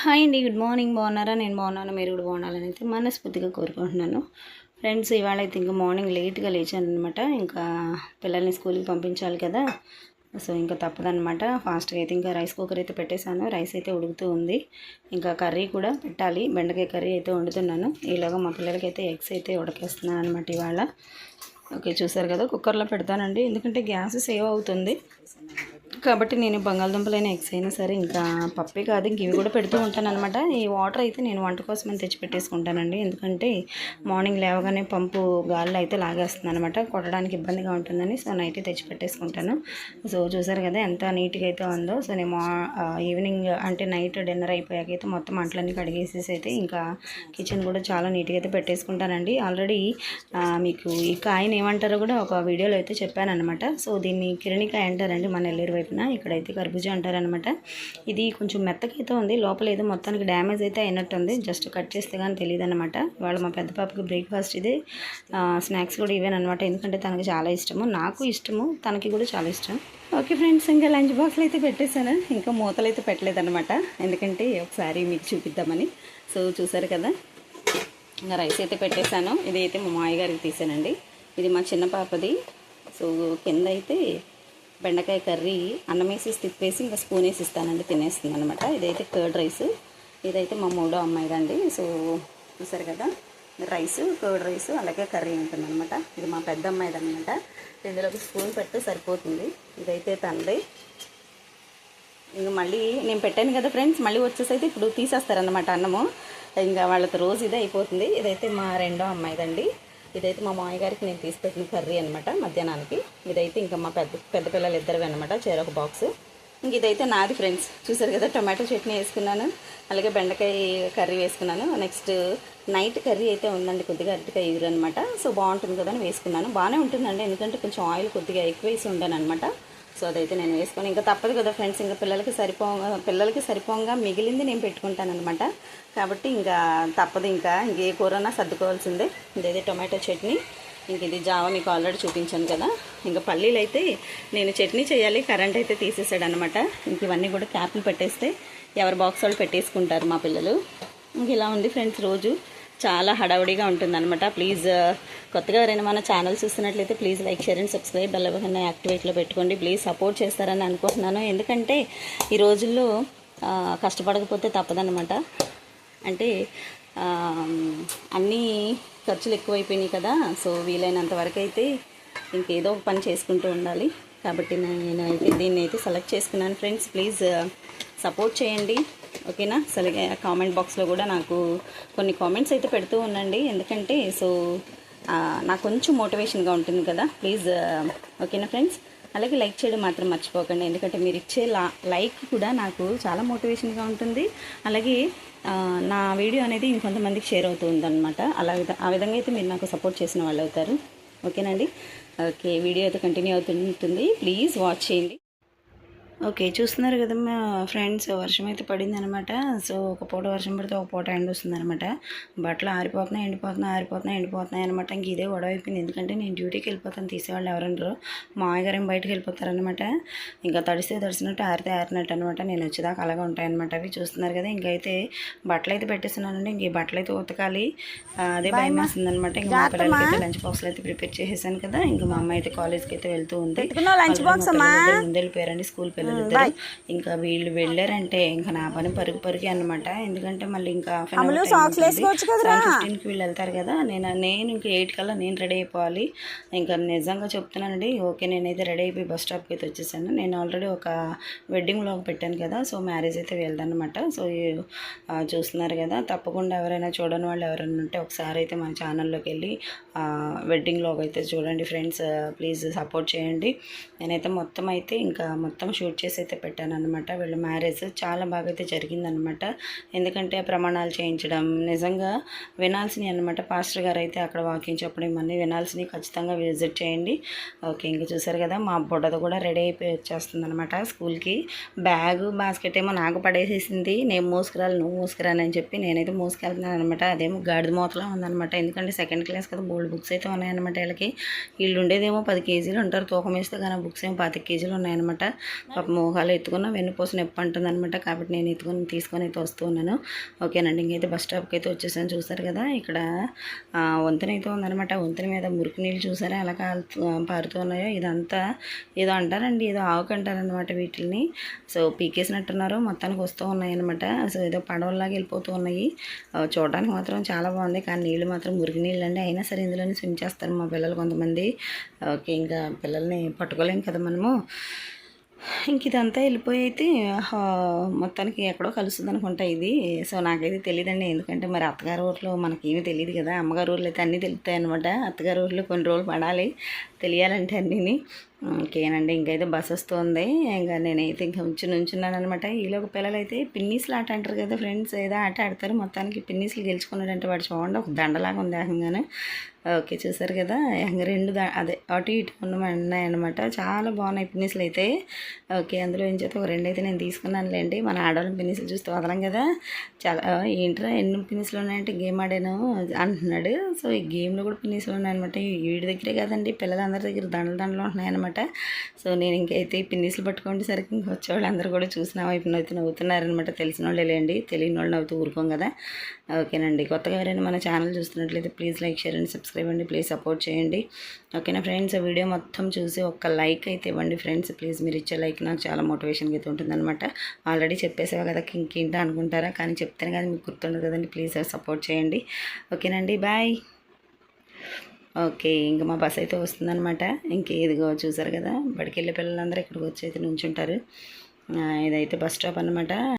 Hi అండి good morning. బాగున్నారా? నేను బాగున్నాను మీరు కూడా బాగున్నారని అయితే మనస్ఫూర్తిగా కోరుకుంటున్నాను. ఫ్రెండ్స్ ఇవాళ అయితే ఇంకా మార్నింగ్ లేట్గా లేచాను అనమాట ఇంకా పిల్లల్ని స్కూల్కి పంపించాలి కదా. సో ఇంకా తప్పదనమాట ఫాస్ట్గా అయితే ఇంకా రైస్ కుక్కర్ అయితే పెట్టేశాను. రైస్ అయితే ఉడుకుతూ ఉంది. ఇంకా కర్రీ కూడా పెట్టాలి. బెండకాయ కర్రీ అయితే వండుతున్నాను. ఈలోగా మా పిల్లలకి అయితే ఎగ్స్ అయితే ఉడకేస్తున్నాను అనమాట ఇవాళ. ఓకే చూసారు కదా కుక్కర్లో పెడతానండి. ఎందుకంటే గ్యాస్ సేవ్ అవుతుంది. కాబట్టి నేను బంగాళదుంపలైన ఎగ్స్ అయినా సరే ఇంకా పప్పే కాదు ఇంక ఇవి కూడా పెడుతూ ఉంటాను అనమాట ఈ వాటర్ అయితే నేను వంట కోసం అని తెచ్చిపెట్టేసుకుంటానండి. ఎందుకంటే మార్నింగ్ లేవగానే పంపు గాల్లో అయితే లాగేస్తుంది అనమాట కొట్టడానికి ఇబ్బందిగా ఉంటుందని సో నైట్ తెచ్చిపెట్టేసుకుంటాను. సో చూసారు కదా ఎంత నీట్గా అయితే ఉందో. సో నేను మా- ఈవినింగ్ అంటే నైట్ డిన్నర్ అయిపోయాక అయితే మొత్తం అంట్లన్నీ కడిగేసేసి అయితే ఇంకా కిచెన్ కూడా చాలా నీట్గా అయితే పెట్టేసుకుంటానండి. ఆల్రెడీ మీకు ఈ కాయని ఏమంటారో కూడా ఒక వీడియోలో అయితే చెప్పాను అనమాట సో దీన్ని కిరణికాయ అంటారండి మన ఎల్లేరు వైపున ఇక్కడైతే కర్బూజా అంటారనమాట ఇది కొంచెం మెత్తకైతే ఉంది. లోపల ఏదో మొత్తానికి డ్యామేజ్ అయితే అయినట్టుంది. జస్ట్ కట్ చేస్తే కానీ తెలియదు అనమాట ఇవాళ మా పెద్ద పాపకి బ్రేక్ఫాస్ట్ ఇది. స్నాక్స్ కూడా ఇవేనమాట ఎందుకంటే తనకి చాలా ఇష్టము. నాకు ఇష్టము. తనకి కూడా చాలా ఇష్టం. ఓకే ఫ్రెండ్స్ ఇంకా లంచ్ బాక్స్లు అయితే పెట్టేశాను. ఇంకా మూతలు అయితే పెట్టలేదన్నమాట. ఎందుకంటే ఒకసారి మీకు చూపిద్దామని. సో చూసారు కదా? ఇంకా రైస్ అయితే పెట్టేశాను. ఇది అయితే మా మాయ గారికి తీసానండి. ఇది మా చిన్న పాపది. సో కింద అయితే బెండకాయ కర్రీ అన్నం వేసి తిప్పేసి ఇంకా స్పూన్ వేసి ఇస్తానండి తినేస్తుంది అనమాట ఇదైతే కర్డ్ రైస్. ఇదైతే మా మూడో అమ్మాయిదండి సో చూసారు కదా రైస్ కర్డ్ రైస్ అలాగే కర్రీ ఉంటుందన్నమాట. ఇది మా పెద్ద అమ్మాయిది అనమాట ఇందులోకి స్పూన్ పెడితే సరిపోతుంది. ఇదైతే తండ్రి. ఇంక మళ్ళీ నేను పెట్టాను కదా ఫ్రెండ్స్ మళ్ళీ వచ్చేసి అయితే ఇప్పుడు తీసేస్తారన్నమాట అన్నము. ఇంకా వాళ్ళతో రోజు ఇదే అయిపోతుంది. ఇదైతే మా రెండో అమ్మాయిదండి. ఇదైతే మా మామయ్యగారికి నేను తీసి పెట్టిన కర్రీ అనమాట మధ్యాహ్నానికి. ఇదైతే ఇంకా మా పెద్ద పెద్ద పిల్లలు ఇద్దరు అనమాట చేరొక బాక్స్ ఇంక ఇదైతే నాది ఫ్రెండ్స్ చూసారు కదా టొమాటో చట్నీ వేసుకున్నాను అలాగే బెండకాయ కర్రీ వేసుకున్నాను. నెక్స్ట్ నైట్ కర్రీ అయితే ఉందండి కొద్దిగా అరటికాయ ఎగురు అనమాట సో బాగుంటుంది కదా అని వేసుకున్నాను. బాగానే ఉంటుందండి ఎందుకంటే కొంచెం ఆయిల్ కొద్దిగా ఎక్కువ వేసి ఉండను అనమాట సో అదైతే నేను వేసుకొని ఇంకా తప్పదు కదా ఫ్రెండ్స్ ఇంకా పిల్లలకి సరిపో పిల్లలకి సరిపోగా మిగిలింది నేను పెట్టుకుంటాను అనమాట కాబట్టి ఇంకా తప్పదు ఇంకా ఇంకే ఏ కూరనా సర్దుకోవాల్సిందే. ఇదైతే టొమాటో చట్నీ. ఇంక ఇది జావా మీకు ఆల్రెడీ చూపించాను కదా. ఇంకా పల్లీలు అయితే నేను చట్నీ చేయాలి కరెంట్ అయితే తీసేసాడు అనమాట ఇంక ఇవన్నీ కూడా క్యాప్లు పెట్టేస్తే ఎవరి బాక్స్ వాళ్ళు పెట్టేసుకుంటారు మా పిల్లలు. ఇంక ఇలా ఉంది ఫ్రెండ్స్ రోజు. చాలా హడావుడిగా ఉంటుందన్నమాట. ప్లీజ్ కొత్తగా ఎవరైనా మన ఛానల్ చూస్తున్నట్లయితే please like share and subscribe bell యాక్టివేట్లో పెట్టుకోండి. ప్లీజ్ సపోర్ట్ చేస్తారని అనుకుంటున్నాను. ఎందుకంటే ఈ రోజుల్లో కష్టపడకపోతే తప్పదన్నమాట. అంటే అన్నీ ఖర్చులు ఎక్కువైపోయినాయి కదా సో వీలైనంత వరకు అయితే ఇంకేదో ఒక పని చేసుకుంటూ ఉండాలి. కాబట్టి నేను అయితే దీన్ని అయితే సెలెక్ట్ చేసుకున్నాను. ఫ్రెండ్స్ ప్లీజ్ సపోర్ట్ చేయండి. ఓకేనా? సరే కామెంట్ బాక్స్లో కూడా నాకు కొన్ని కామెంట్స్ అయితే పెడుతూ ఉండండి. ఎందుకంటే సో నాకు కొంచెం మోటివేషన్గా ఉంటుంది కదా. ప్లీజ్ ఓకేనా ఫ్రెండ్స్ అలాగే లైక్ చేయడం మాత్రం మర్చిపోకండి. ఎందుకంటే మీరు ఇచ్చే లా లైక్ కూడా నాకు చాలా మోటివేషన్గా ఉంటుంది. అలాగే నా వీడియో అనేది ఇంకొంతమందికి షేర్ అవుతుంది అనమాట అలా విధ- ఆ విధంగా అయితే మీరు నాకు సపోర్ట్ చేసిన వాళ్ళు అవుతారు ఓకేనండి ఓకే వీడియో అయితే కంటిన్యూ అవుతుంటుంది ప్లీజ్ వాచ్ చేయండి. ఓకే చూస్తున్నారు కదా మా ఫ్రెండ్స్ వర్షం అయితే పడింది అనమాట సో ఒక పూట వర్షం పడితే ఒక పూట ఎండ వస్తుంది అనమాట బట్టలు ఆరిపోతున్నాయి ఎండిపోతున్నాయి ఆరిపోతున్నాయి ఎండిపోతున్నాయి అనమాట. ఇంక ఇదే గొడవ అయిపోయింది. ఎందుకంటే నేను డ్యూటీకి వెళ్ళిపోతాను తీసేవాళ్ళు ఎవరంటారు మా గారు బయటకు వెళ్ళిపోతారనమాట. ఇంకా తడిస్తే తడిసినట్టు ఆరితే ఆరినట్టు అనమాట. నేను వచ్చేదాకా అలాగే ఉంటాయన్నమాట అవి. చూస్తున్నారు కదా ఇంకైతే బట్టలు అయితే పెట్టేస్తున్నానండి. ఇంక ఈ బట్టలు అయితే ఉతకాలి. అదే భయం వేస్తుంది అనమాట ఇంకా మా పిల్లలకి అయితే లంచ్ బాక్స్లు అయితే ప్రిపేర్ చేసేసాను కదా. ఇంకా మా అమ్మ అయితే కాలేజ్కి అయితే వెళ్తూ ఉంది. లంచ్ బాక్స్ ముందు వెళ్ళిపోయారండి. స్కూల్ పిల్లలు ఇద్దరు ఇంకా వీళ్ళు వెళ్ళారంటే ఇంకా నా పని పరుగు పరుగు అనమాట ఎందుకంటే మళ్ళీ ఇంకా ఫిఫ్టీన్కి వీళ్ళు వెళ్తారు కదా. నేను నేను ఇంకా ఎయిట్ కల్లా నేను రెడీ అయిపోవాలి. ఇంకా నిజంగా చెప్తున్నానండి ఓకే నేనైతే రెడీ అయిపోయి బస్ స్టాప్కి అయితే వచ్చేసాను. నేను ఆల్రెడీ ఒక వెడ్డింగ్ వ్లాగ్ పెట్టాను కదా సో మ్యారేజ్ అయితే వెళ్దాను అనమాట సో చూస్తున్నారు కదా తప్పకుండా ఎవరైనా చూడని వాళ్ళు ఎవరైనా ఉంటే ఒకసారి అయితే మన ఛానల్లోకి వెళ్ళి వెడ్డింగ్ వ్లాగ్ అయితే చూడండి ఫ్రెండ్స్. ప్లీజ్ సపోర్ట్ చేయండి. నేనైతే మొత్తం అయితే ఇంకా మొత్తం షూట్ చేసి అయితే పెట్టాను అనమాట వీళ్ళ మ్యారేజ్ చాలా బాగా అయితే జరిగిందనమాట ఎందుకంటే ప్రమాణాలు చేయించడం నిజంగా వినాల్సినవి అనమాట పాస్టర్ గారు అయితే అక్కడ వాకింగ్ చెప్పడం ఇవన్నీ వినాల్సినవి ఖచ్చితంగా విజిట్ చేయండి. ఓకే ఇంక చూసారు కదా మా బుడ్డద కూడా రెడీ అయిపోయి వచ్చేస్తుంది అనమాట స్కూల్కి బ్యాగ్ బాస్కెట్ ఏమో నాకు పడేసేసింది. నేను మోసుకురాలి నువ్వు మోసుకురాని అని చెప్పి నేనైతే మోసుకెళ్తున్నాను అనమాట అదేమో గాడిద మూతలా ఉందనమాట ఎందుకంటే సెకండ్ క్లాస్ కదా బోల్డ్ బుక్స్ అయితే ఉన్నాయన్నమాట వీళ్ళకి. వీళ్ళు ఉండేదేమో పది కేజీలు ఉంటారు తూకం వేస్తే కానీ బుక్స్ ఏమో పాతిక కేజీలు ఉన్నాయన్నమాట. పాప మోహాలు ఎత్తుకున్న వెన్నుపూస నొప్పి అంటుంది అనమాట కాబట్టి నేను ఎత్తుకొని తీసుకొని అయితే వస్తూ ఉన్నాను. ఓకేనండి ఇంకైతే బస్ స్టాప్కి అయితే వచ్చేసాను. చూసారు కదా ఇక్కడ వంతెన అయితే ఉందన్నమాట. వంతెన మీద మురికి నీళ్ళు చూసారా ఎలా పారుతూ ఉన్నాయో. ఇదంతా ఏదో అంటారండి ఏదో ఆవుకు అంటారనమాట వీటిని సో పీకేసినట్టున్నారు. మొత్తానికి వస్తూ ఉన్నాయన్నమాట. సో ఏదో పడవలాగా వెళ్ళిపోతూ ఉన్నాయి. చూడడానికి మాత్రం చాలా బాగుంది. కానీ నీళ్ళు మాత్రం మురికి నీళ్ళు అండి అయినా సరే ఇందులోనే స్విమ్ చేస్తారు మా పిల్లలు కొంతమంది. ఓకే ఇంకా పిల్లల్ని పట్టుకోలేం కదా మనము. ఇంక ఇదంతా వెళ్ళిపోయి అయితే మొత్తానికి ఎక్కడో కలుస్తుంది అనుకుంటా ఇది. సో నాకైతే తెలియదండి ఎందుకంటే మరి అత్తగారి ఊర్లో మనకేమీ తెలియదు కదా. అమ్మగారి ఊర్లో అయితే అన్నీ తెలుస్తాయి అనమాట అత్తగారి ఊర్లో కొన్ని రోజులు పడాలి. తెలియాలంటే అన్నీని. ఇంకేనండి ఇంకైతే బస్ వస్తుంది. ఇంకా నేనైతే ఇంకా ఉంచి నుంచున్నాను అనమాట ఈలో పిల్లలు అయితే పిన్నీసులు ఆట అంటారు కదా ఫ్రెండ్స్. ఏదో ఆట ఆడతారు. మొత్తానికి పిన్నీసులు గెలుచుకున్నాడంటే వాడు. చూడండి ఒక దండలాగా ఉంది ఏకంగానే ఓకే చూసారు కదా? రెండు దా అదే అటు ఇటు ఉన్నాయన్నమాట చాలా బాగున్నాయి పిన్నిస్లు అయితే. ఓకే అందులో ఏం చేస్తే ఒక రెండు అయితే నేను తీసుకున్నానులేండి. మన ఆడవాళ్ళ పిన్నిసులు చూస్తే వదలం కదా? చాలా ఏంట్రా ఎన్ని పిన్నీసులు ఉన్నాయంటే గేమ్ ఆడాను అంటున్నాడు. సో ఈ గేమ్లో కూడా పిన్నిస్లు ఉన్నాయన్నమాట. వీడి దగ్గరే కదండి పిల్లలందరి దగ్గర దండలు దండలు ఉంటున్నాయన్నమాట. సో నేను ఇంకైతే ఈ పట్టుకునేసరికి పట్టుకోండి ఇంకా వచ్చేవాళ్ళు అందరూ కూడా చూసిన వైపు నవ్వుతూ నవ్వుతున్నారనమాట తెలిసిన వాళ్ళే లేండి తెలియని వాళ్ళు నవ్వుతూ ఊరుకోం కదా? ఓకేనండి కొత్తగా ఎవరైనా మన ఛానల్ చూస్తున్నట్లయితే please like share and subscribe ఇవ్వండి ప్లీజ్ సపోర్ట్ చేయండి. ఓకేనా ఫ్రెండ్స్ వీడియో మొత్తం చూసి ఒక్క లైక్ అయితే ఇవ్వండి ఫ్రెండ్స్ ప్లీజ్ మీరు ఇచ్చే లైక్ నాకు చాలా మోటివేషన్గా అయితే ఉంటుందన్నమాట. ఆల్రెడీ చెప్పేసావు కదా ఇంకేంటో అనుకుంటారా? కానీ చెప్తేనే కానీ మీకు గుర్తుండదు కదండి ప్లీజ్ సపోర్ట్ చేయండి. ఓకేనండి బాయ్ ఓకే ఇంకా మా బస్ అయితే వస్తుందన్నమాట. ఇంకేదిగో చూసారు కదా బడికి వెళ్ళే పిల్లలందరూ ఇక్కడికి వచ్చి అయితే నుంచుంటారు. ఇదైతే బస్ స్టాప్ అన్నమాట.